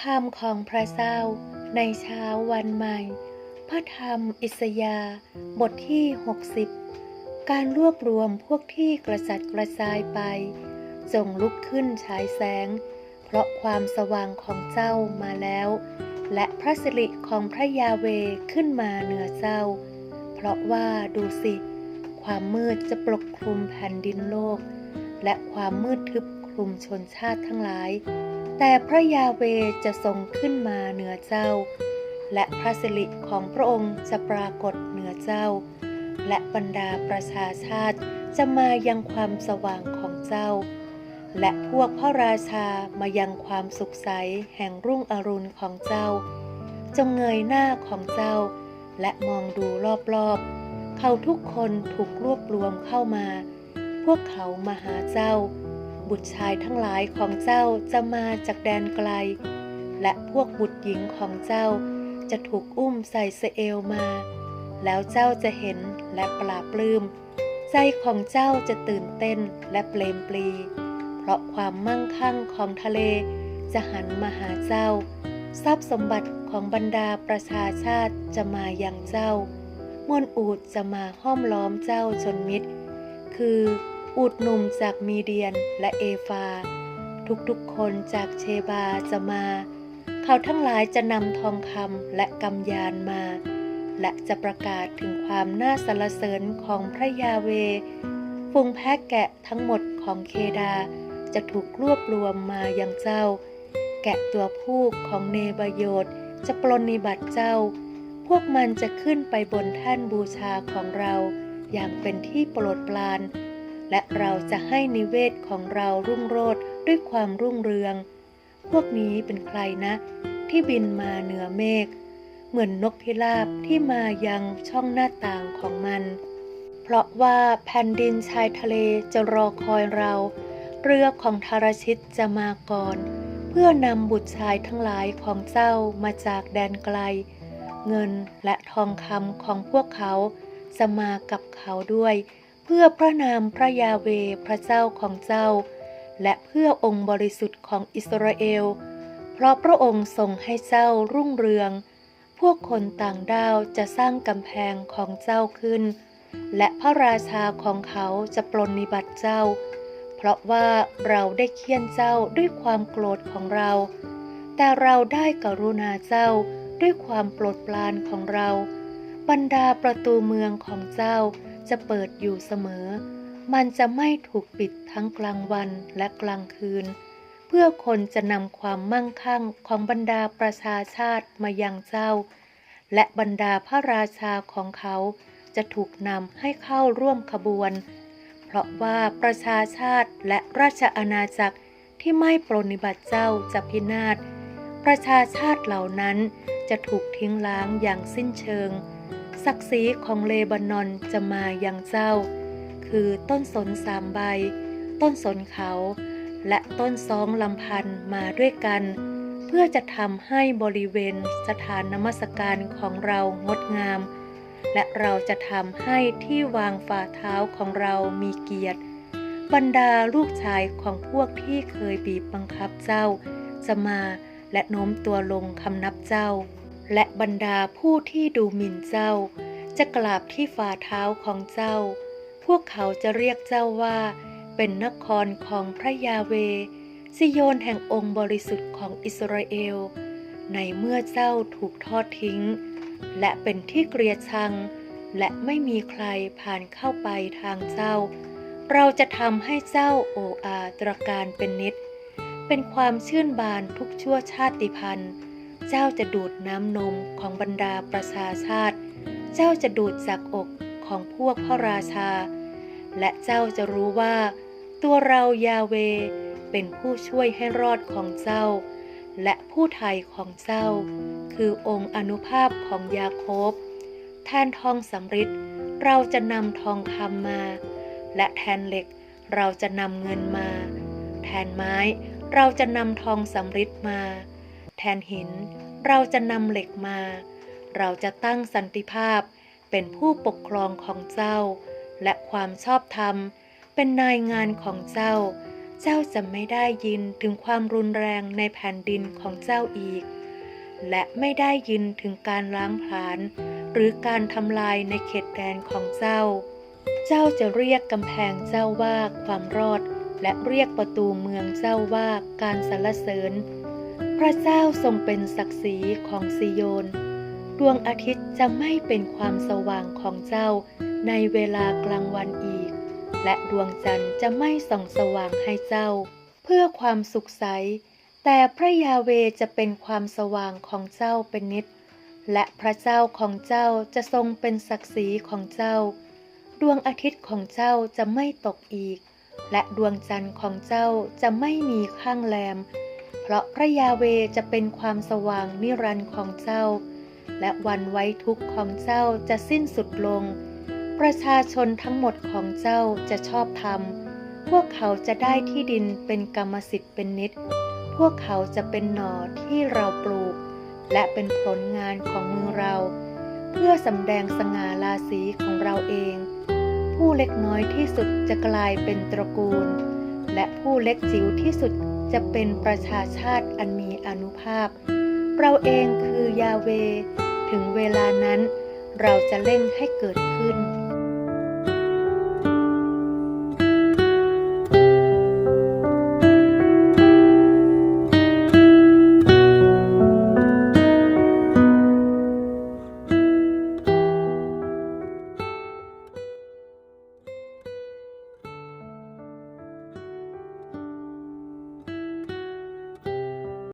คำของพระเจ้าในเช้าวันใหม่ พระธรรมอิสยาห์บทที่ 60 การรวบรวมพวกที่กระจัดกระจายไป จงลุกขึ้นฉายแสง เพราะความสว่างของเจ้ามาแล้ว และพระสิริของพระยาเวขึ้นมาเหนือเจ้า เพราะว่าดูสิ ความมืดจะปกคลุมแผ่นดินโลก และความมืดทึบคลุมชนชาติทั้งหลาย แต่พระยาเวจะทรงขึ้นมาเหนือเจ้า และพระสิริของพระองค์จะปรากฏเหนือเจ้า และบรรดาประชาชาติจะมายังความสว่างของเจ้า และพวกพระราชามายังความสุขใสแห่งรุ่งอรุณของเจ้า จงเงยหน้าของเจ้า และมองดูรอบๆ เขาทุกคนถูกรวบรวมเข้ามา พวกเขามาหาเจ้า บุตรชายทั้งหลายของเจ้าจะมาจากแดนไกล และพวกบุตรหญิงของเจ้าจะถูกอุ้มใส่เสเอลมา แล้วเจ้าจะเห็นและปลาปลื้ม ใจของเจ้าจะตื่นเต้นและเปลมปลี เพราะความมั่งคั่งของทะเลจะหันมาหาเจ้า ทรัพย์สมบัติของบรรดาประชาชาติจะมาอย่างเจ้ามวลอูดจะมาห้อมล้อมเจ้าจนมิด คือ อูดหนุ่มจากมีเดียนและเอฟา ทุกๆคนจากเชบาจะมา เขาทั้งหลายจะนำทองคำและกำยานมา และจะประกาศถึงความน่าสรรเสริญของพระยาเวฝูงแพะแกะทั้งหมดของเคดาจะถูกรวบรวมมาอย่างเจ้า แกะตัวผู้ของเนบโยตจะปลนนิบัติเจ้า พวกมันจะขึ้นไปบนแท่นบูชาของเรา อย่างเป็นที่โปรดปราน และเราจะให้นิเวศของเรารุ่งโรจน์ด้วยความรุ่งเรือง พวกนี้เป็นใครนะ ที่บินมาเหนือเมฆเหมือนนกพิราบที่มายังช่องหน้าต่างของมัน เพราะว่าแผ่นดินชายทะเลจะรอคอยเรา เรือของทารชิตจะมาก่อน เพื่อนำบุตรชายทั้งหลายของเจ้ามาจากแดนไกล เงินและทองคำของพวกเขาจะมากับเขาด้วย พื่อพระนามพระยาเวพระเจ้าของเจ้า และเพื่อองค์บริสุทธิ์ของอิสราเอล เพราะพระองค์ทรงให้เจ้ารุ่งเรือง พวกคนต่างด้าวจะสร้างกำแพงของเจ้าขึ้น และพระราชาของเขาจะปลนนิบัติเจ้า เพราะว่าเราได้เคี่ยนเจ้าด้วยความโกรธของเรา แต่เราได้กรุณาเจ้าด้วยความโปรดปรานของเรา บรรดาประตูเมืองของเจ้า จะเปิดอยู่เสมอ มันจะไม่ถูกปิดทั้งกลางวันและกลางคืน เพื่อคนจะนำความมั่งคั่งของบรรดาประชาชาติมายังเจ้า และบรรดาพระราชาของเขาจะถูกนำให้เข้าร่วมขบวน เพราะว่าประชาชาติและราชอาณาจักรที่ไม่ปรนิบัติเจ้าจะพินาศ ประชาชาติเหล่านั้นจะถูกทิ้งล้างอย่างสิ้นเชิง ศักดิ์ศรีของเลบานอนจะมาอย่างเจ้า คือต้นสนสามใบ ต้นสนเขา และต้นซองลำพันมาด้วยกัน เพื่อจะทำให้บริเวณสถานนมัสการของเรางดงาม และเราจะทำให้ที่วางฝ่าเท้าของเรามีเกียรติ บรรดาลูกชายของพวกที่เคยบีบบังคับเจ้า จะมาและโน้มตัวลงคำนับเจ้า และบรรดาผู้ที่ดูหมิ่นเจ้า จะกราบที่ฝ่าเท้าของเจ้า พวกเขาจะเรียกเจ้าว่า เป็นนครของพระยาเวซิโยนแห่งองค์บริสุทธิ์ของอิสราเอล ในเมื่อเจ้าถูกทอดทิ้ง และเป็นที่เกลียดชัง และไม่มีใครผ่านเข้าไปทางเจ้า เราจะทำให้เจ้าโออาตรการเป็นนิด เป็นความชื่นบานทุกชั่วชาติพันธุ์ เจ้าจะดูดน้ำนมของบรรดาประชาชาติ เจ้าจะดูดจากอกของพวกพระราชา และเจ้าจะรู้ว่า ตัวเรายาเวเป็นผู้ช่วยให้รอดของเจ้า และผู้ไทยของเจ้า คือองค์อนุภาพของยาโคบ แทนทองสำริดเราจะนำทองคำมา และแทนเหล็กเราจะนำเงินมา แทนไม้เราจะนำทองสำริดมา แทนหิน เราจะนำเหล็กมา เราจะตั้งสันติภาพเป็นผู้ปกครองของเจ้า และความชอบธรรม เป็นนายงานของเจ้า เจ้าจะไม่ได้ยินถึงความรุนแรงในแผ่นดินของเจ้าอีก และไม่ได้ยินถึงการล้างผลาญหรือการทำลายในเขตแดนของเจ้า เจ้าจะเรียกกำแพงเจ้าว่าความรอด และเรียกประตูเมืองเจ้าว่าการสรรเสริญ พระเจ้าทรงเป็นศักดิ์ศรีของซิโยน ดวงอาทิตย์จะไม่เป็นความสว่างของเจ้าในเวลากลางวันอีก และดวงจันทร์จะไม่ส่องสว่างให้เจ้า เพื่อความสุขใส แต่พระยาเวจะเป็นความสว่างของเจ้าเป็นนิด และพระเจ้าของเจ้าจะทรงเป็นศักดิ์ศรีของเจ้า ดวงอาทิตย์ของเจ้าจะไม่ตกอีก และดวงจันทร์ของเจ้าจะไม่มีข้างแรม เพราะพระยาเวจะเป็นความสว่างนิรันดร์ของเจ้า และวันไว้ทุกข์ของเจ้าจะสิ้นสุดลง ประชาชนทั้งหมดของเจ้าจะชอบธรรม พวกเขาจะได้ที่ดินเป็นกรรมสิทธิ์เป็นนิด พวกเขาจะเป็นหน่อที่เราปลูก และเป็นผลงานของมือเรา เพื่อสำแดงสง่าราศีของเราเอง ผู้เล็กน้อยที่สุดจะกลายเป็นตระกูล และผู้เล็กจิ๋วที่สุด จะเป็นประชาชาติอันมีอนุภาพ เราเองคือยาเว ถึงเวลานั้นเราจะเร่งให้เกิดขึ้น